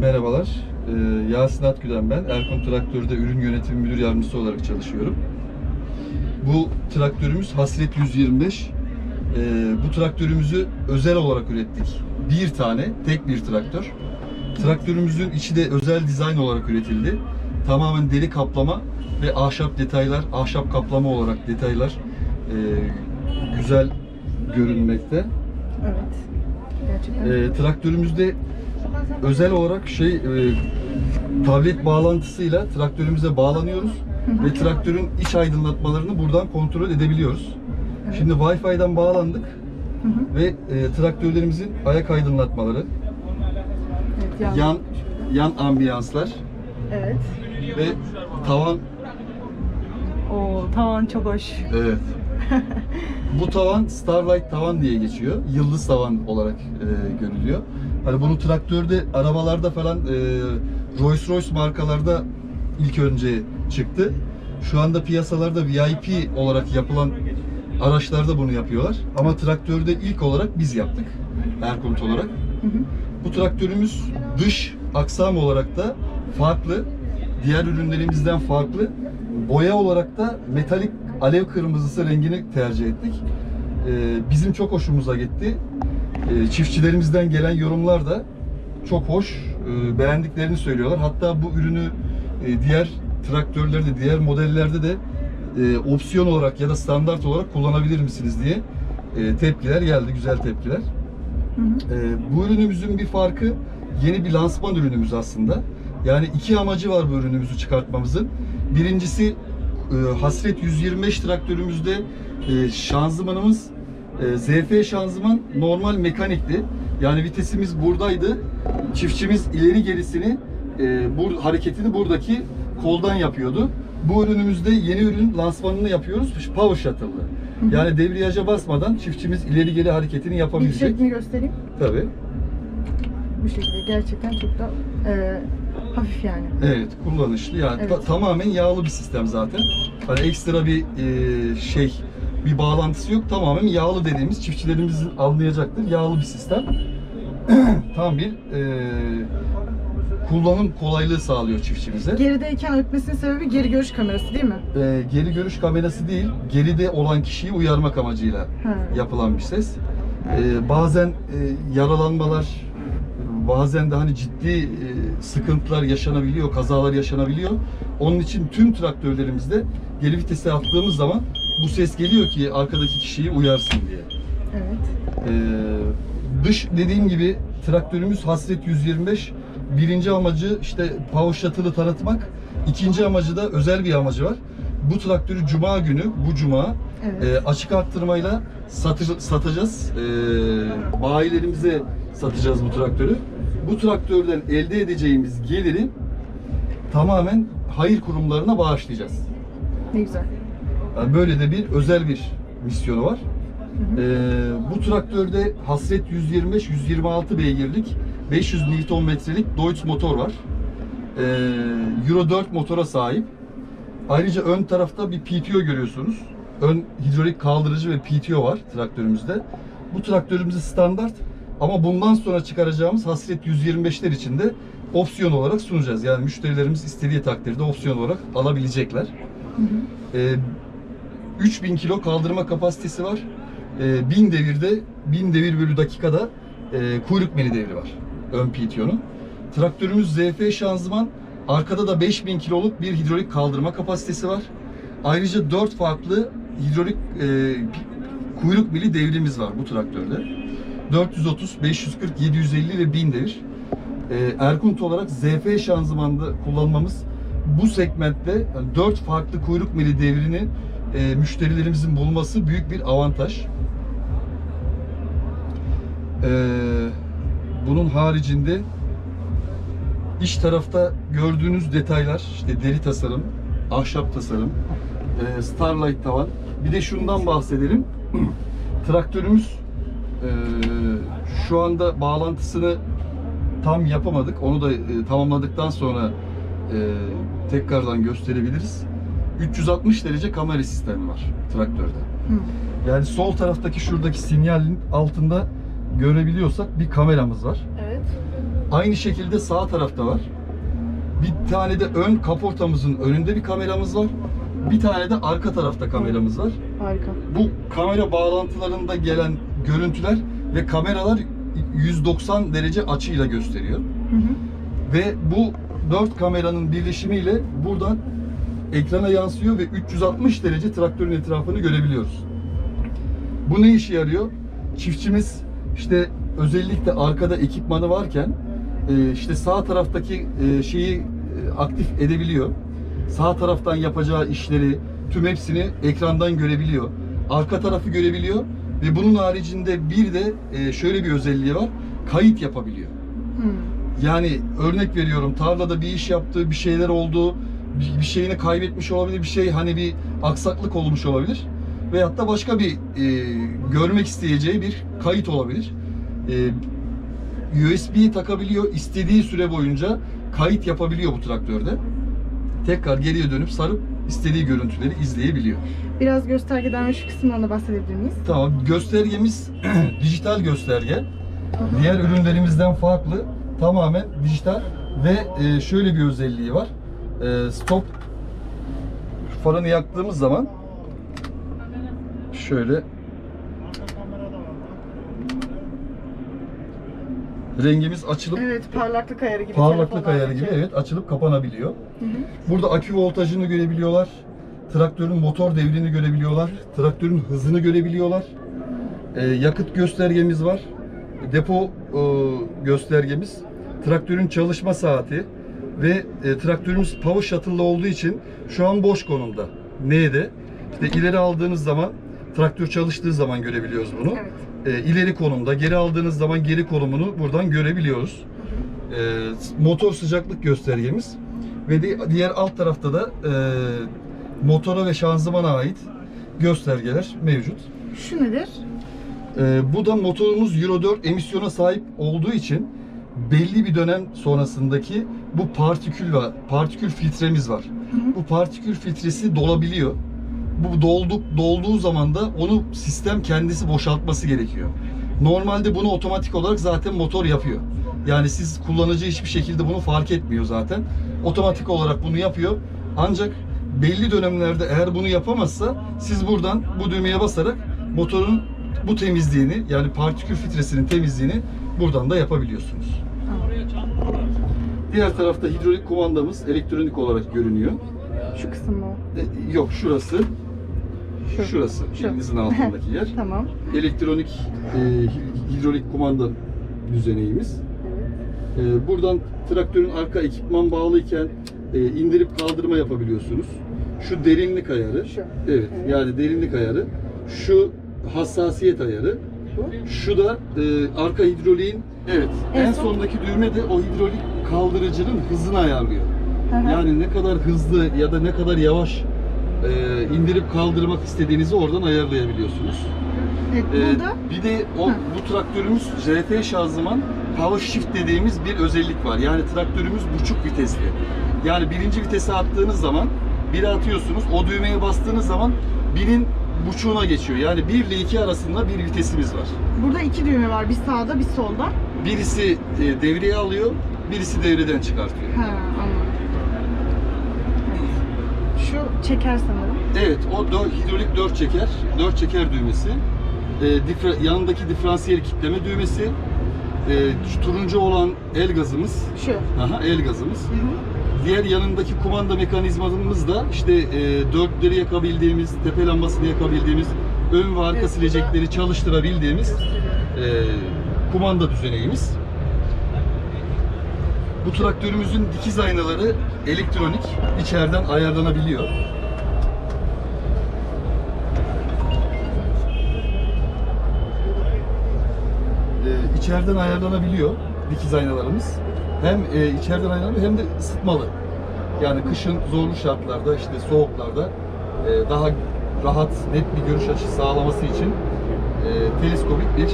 Merhabalar. Ee, Yasin Atgüden ben. Erkon Traktör'de ürün yönetimi müdür yardımcısı olarak çalışıyorum. Bu traktörümüz Hasret 125. Ee, bu traktörümüzü özel olarak ürettik. Bir tane, tek bir traktör. Traktörümüzün içi de özel dizayn olarak üretildi. Tamamen deri kaplama ve ahşap detaylar, ahşap kaplama olarak detaylar e, güzel görünmekte. Evet. Gerçekten. E, traktörümüzde özel olarak şey e, tablet bağlantısıyla traktörümüze bağlanıyoruz ve traktörün iç aydınlatmalarını buradan kontrol edebiliyoruz. Evet. Şimdi Wi-Fi'den bağlandık Hı hı. ve e, traktörlerimizin ayak aydınlatmaları, Evet, yan yan ambiyanslar Evet. ve tavan O tavan çok hoş. evet. Bu tavan Starlight tavan diye geçiyor. Yıldız tavan olarak e, görülüyor. Hani bunu traktörde, arabalarda falan e, Rolls Royce markalarda ilk önce çıktı. Şu anda piyasalarda VIP olarak yapılan araçlarda bunu yapıyorlar. Ama traktörde ilk olarak biz yaptık. Erkont olarak. Hı hı. Bu traktörümüz dış aksam olarak da farklı. Diğer ürünlerimizden farklı. Boya olarak da metalik alev kırmızısı rengini tercih ettik. Ee, bizim çok hoşumuza gitti. Ee, çiftçilerimizden gelen yorumlar da çok hoş, e, beğendiklerini söylüyorlar. Hatta bu ürünü e, diğer traktörlerde, diğer modellerde de e, opsiyon olarak ya da standart olarak kullanabilir misiniz diye e, tepkiler geldi, güzel tepkiler. Hı hı. Ee, bu ürünümüzün bir farkı yeni bir lansman ürünümüz aslında. Yani iki amacı var bu ürünümüzü çıkartmamızın. Birincisi Hasret 125 traktörümüzde şanzımanımız e, ZF şanzıman normal mekanikti. Yani vitesimiz buradaydı. Çiftçimiz ileri gerisini e, bu hareketini buradaki koldan yapıyordu. Bu ürünümüzde yeni ürün lansmanını yapıyoruz. Power Shuttle'lı. Yani debriyaja basmadan çiftçimiz ileri geri hareketini Bir yapabilecek. şeklini göstereyim. Tabii. Bu şekilde gerçekten çok da e, hafif yani. Evet, kullanışlı. Yani Evet. ta- tamamen yağlı bir sistem zaten. Hani ekstra bir e, şey, bir bağlantısı yok. Tamamen yağlı dediğimiz çiftçilerimizin anlayacaktır. Yağlı bir sistem. Tam bir e, kullanım kolaylığı sağlıyor çiftçimize. Gerideyken ötmesinin sebebi geri görüş kamerası değil mi? E, geri görüş kamerası değil, geride olan kişiyi uyarmak amacıyla Ha. yapılan bir ses. Ee, bazen e, yaralanmalar, bazen de hani ciddi e, sıkıntılar yaşanabiliyor, kazalar yaşanabiliyor. Onun için tüm traktörlerimizde geri vitese attığımız zaman bu ses geliyor ki arkadaki kişiyi uyarsın diye. Evet. Ee, dış dediğim gibi traktörümüz Hasret 125. Birinci amacı işte Power Shuttle'ı tanıtmak. İkinci amacı da özel bir amacı var. Bu traktörü Cuma günü, bu Cuma Evet. e, açık arttırmayla satı- satacağız. E, bayilerimize satacağız bu traktörü. Bu traktörden elde edeceğimiz geliri tamamen hayır kurumlarına bağışlayacağız. Ne güzel. Yani böyle de bir özel bir misyonu var. Hı hı. Ee, bu traktörde Hasret 125-126 beygirlik 500 Nm'lik Deutz motor var. Ee, Euro 4 motora sahip. Ayrıca ön tarafta bir PTO görüyorsunuz. Ön hidrolik kaldırıcı ve PTO var traktörümüzde. Bu traktörümüzü standart ama bundan sonra çıkaracağımız Hasret 125'ler için de opsiyon olarak sunacağız. Yani müşterilerimiz istediği takdirde opsiyon olarak alabilecekler. Hı hı. Ee, 3000 kilo kaldırma kapasitesi var. Ee, 1000 devirde 1000 devir bölü dakikada e, kuyruk mili devri var ön PTO'nun. Traktörümüz ZF şanzıman. Arkada da 5000 kiloluk bir hidrolik kaldırma kapasitesi var. Ayrıca 4 farklı hidrolik e, kuyruk mili devrimiz var bu traktörde. 430, 540, 750 ve 1000 devir. Ee, Erkunt olarak ZF şanzımanda kullanmamız bu segmentte 4 farklı kuyruk mili devrini e, müşterilerimizin bulması büyük bir avantaj. Ee, bunun haricinde iç tarafta gördüğünüz detaylar işte deri tasarım, ahşap tasarım, e, Starlight tavan. Bir de şundan bahsedelim. Traktörümüz e, şu anda bağlantısını tam yapamadık. Onu da e, tamamladıktan sonra e, tekrardan gösterebiliriz. 360 derece kamera sistemi var traktörde. Hı. Yani sol taraftaki şuradaki sinyalin altında görebiliyorsak bir kameramız var. Evet. Aynı şekilde sağ tarafta var. Bir tane de ön kaportamızın önünde bir kameramız var. Bir tane de arka tarafta kameramız var. Harika. Bu kamera bağlantılarında gelen görüntüler ve kameralar 190 derece açıyla gösteriyor. Hı hı. Ve bu 4 kameranın birleşimiyle buradan ekrana yansıyor ve 360 derece traktörün etrafını görebiliyoruz. Bu ne işe yarıyor? Çiftçimiz işte özellikle arkada ekipmanı varken e, işte sağ taraftaki e, şeyi e, aktif edebiliyor. Sağ taraftan yapacağı işleri tüm hepsini ekrandan görebiliyor. Arka tarafı görebiliyor ve bunun haricinde bir de şöyle bir özelliği var. Kayıt yapabiliyor. Hı. Yani örnek veriyorum tarlada bir iş yaptığı bir şeyler oldu, bir şeyini kaybetmiş olabilir, bir şey hani bir aksaklık olmuş olabilir. Veyahut da başka bir e, görmek isteyeceği bir kayıt olabilir. E, USB'yi takabiliyor, istediği süre boyunca kayıt yapabiliyor bu traktörde. Tekrar geriye dönüp sarıp istediği görüntüleri izleyebiliyor. Biraz göstergeden ve şu kısımdan da bahsedebilir miyiz? Tamam, göstergemiz dijital gösterge. Diğer ürünlerimizden farklı. Tamamen dijital ve e, şöyle bir özelliği var. E, stop farını yaktığımız zaman şöyle rengimiz açılıp Evet, parlaklık ayarı gibi. parlaklık ayarı gibi evet açılıp kapanabiliyor. Hı hı. Burada akü voltajını görebiliyorlar. Traktörün motor devrini görebiliyorlar. Traktörün hızını görebiliyorlar. Ee, yakıt göstergemiz var. Depo e, göstergemiz. Traktörün çalışma saati ve e, traktörümüz power shuttle'lı olduğu için şu an boş konumda. N'de. İşte ileri aldığınız zaman traktör çalıştığı zaman görebiliyoruz bunu. Evet. E, ileri konumda, geri aldığınız zaman geri konumunu buradan görebiliyoruz. E, motor sıcaklık göstergemiz ve di- diğer alt tarafta da e, motora ve şanzımana ait göstergeler mevcut. Şu nedir? E, bu da motorumuz Euro 4 emisyona sahip olduğu için belli bir dönem sonrasındaki bu partikül ve partikül filtremiz var. Bu partikül filtresi dolabiliyor. Bu dolduk dolduğu zaman da onu sistem kendisi boşaltması gerekiyor. Normalde bunu otomatik olarak zaten motor yapıyor. Yani siz kullanıcı hiçbir şekilde bunu fark etmiyor zaten. Otomatik olarak bunu yapıyor. Ancak belli dönemlerde eğer bunu yapamazsa siz buradan bu düğmeye basarak motorun bu temizliğini yani partikül filtresinin temizliğini buradan da yapabiliyorsunuz. Diğer tarafta hidrolik kumandamız elektronik olarak görünüyor. Şu kısım mı? E, yok şurası. Şu. Şurası. Şu. Elinizin altındaki yer. Tamam. Elektronik e, hi- hidrolik kumanda düzeneğimiz. Evet. E, buradan traktörün arka ekipman bağlıyken e, indirip kaldırma yapabiliyorsunuz. Şu derinlik ayarı. Şu. Evet, Evet. yani derinlik ayarı. Şu hassasiyet ayarı. Bu. Şu da e, arka hidroliğin evet En en, son- sondaki düğme de o hidrolik kaldırıcının hızını ayarlıyor. Yani ne kadar hızlı ya da ne kadar yavaş e, indirip kaldırmak istediğinizi oradan ayarlayabiliyorsunuz. Evet, E, burada bir de o Hı. bu traktörümüz JT şanzıman power shift dediğimiz bir özellik var. Yani traktörümüz buçuk vitesli. Yani birinci vitese attığınız zaman biri atıyorsunuz. O düğmeye bastığınız zaman birin buçuğuna geçiyor. Yani 1 ile 2 arasında bir vitesimiz var. burada iki düğme var. Bir sağda, bir solda. Birisi e, devreye alıyor, birisi devreden çıkartıyor. Ha, anladım. Şu çeker sanırım. Evet, o dö- hidrolik 4 çeker, 4 çeker düğmesi. E, difre- yanındaki diferansiyel kitleme düğmesi. E, şu turuncu olan el gazımız. Şu. Aha, el gazımız. Hı hı. Diğer yanındaki kumanda mekanizmamız da işte e, dörtleri yakabildiğimiz, tepe lambasını yakabildiğimiz, ön ve arka Evet, silecekleri çalıştırabildiğimiz e, kumanda düzeneğimiz. Bu traktörümüzün dikiz aynaları elektronik, içeriden ayarlanabiliyor. E, içeriden ayarlanabiliyor dikiz aynalarımız. Hem e, içeriden ayarlanıyor hem de ısıtmalı. Yani kışın zorlu şartlarda işte soğuklarda e, daha rahat net bir görüş açısı sağlaması için e, teleskopik bir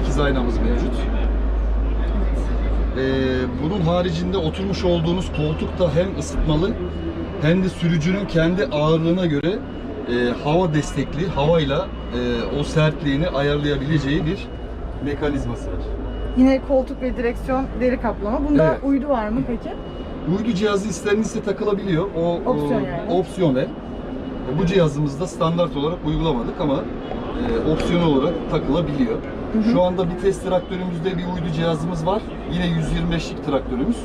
dikiz aynamız mevcut. E, bunun haricinde oturmuş olduğunuz koltuk da hem ısıtmalı hem de sürücünün kendi ağırlığına göre e, hava destekli, havayla e, o sertliğini ayarlayabileceği bir mekanizması var. Yine koltuk ve direksiyon deri kaplama. Bunda Evet. uydu var mı peki? Uydu cihazı istenirse takılabiliyor. O Opsiyon yani. opsiyonel. Bu cihazımızda standart olarak uygulamadık ama e, opsiyonel olarak takılabiliyor. Şu anda bir test traktörümüzde bir uydu cihazımız var. Yine 125'lik traktörümüz.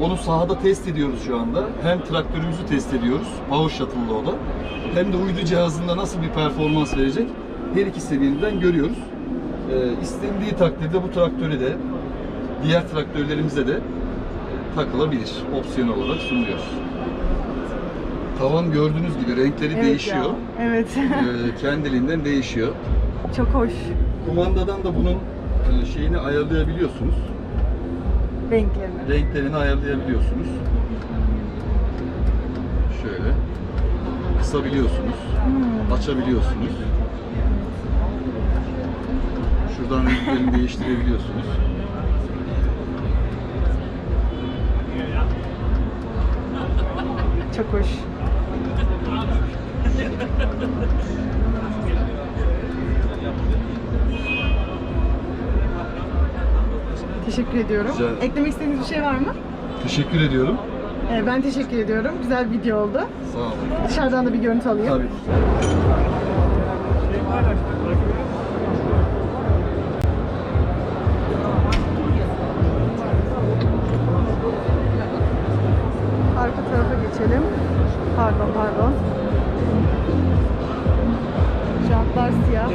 Onu sahada test ediyoruz şu anda. Hem traktörümüzü test ediyoruz. Power Shuttle'da o da. Hem de uydu cihazında nasıl bir performans verecek her iki seviyeden görüyoruz. E, istendiği takdirde bu traktöre de diğer traktörlerimize de takılabilir. Opsiyon olarak sunuyoruz. Tavan gördüğünüz gibi renkleri Evet değişiyor. ya, Evet. E, kendiliğinden değişiyor. Çok hoş. Kumandadan da bunun e, şeyini ayarlayabiliyorsunuz. Renklerini. Renklerini ayarlayabiliyorsunuz. Şöyle. Kısabiliyorsunuz. Hmm. Açabiliyorsunuz. Şuradan renklerini değiştirebiliyorsunuz. Çok hoş. Teşekkür ediyorum. Ederim. Eklemek istediğiniz bir şey var mı? Teşekkür ediyorum. Ee, ben teşekkür ediyorum. Güzel bir video oldu. Sağ olun. Dışarıdan da bir görüntü alayım. Tabii. Arka tarafa geçelim. Pardon, pardon. Jantlar siyah.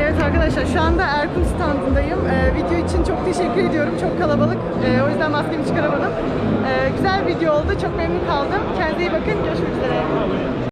Evet arkadaşlar şu anda Erkun standındayım. Ee, video için çok teşekkür ediyorum. Çok kalabalık. Ee, o yüzden maskemi çıkaramadım. Ee, güzel video oldu. Çok memnun kaldım. Kendinize iyi bakın. Görüşmek üzere.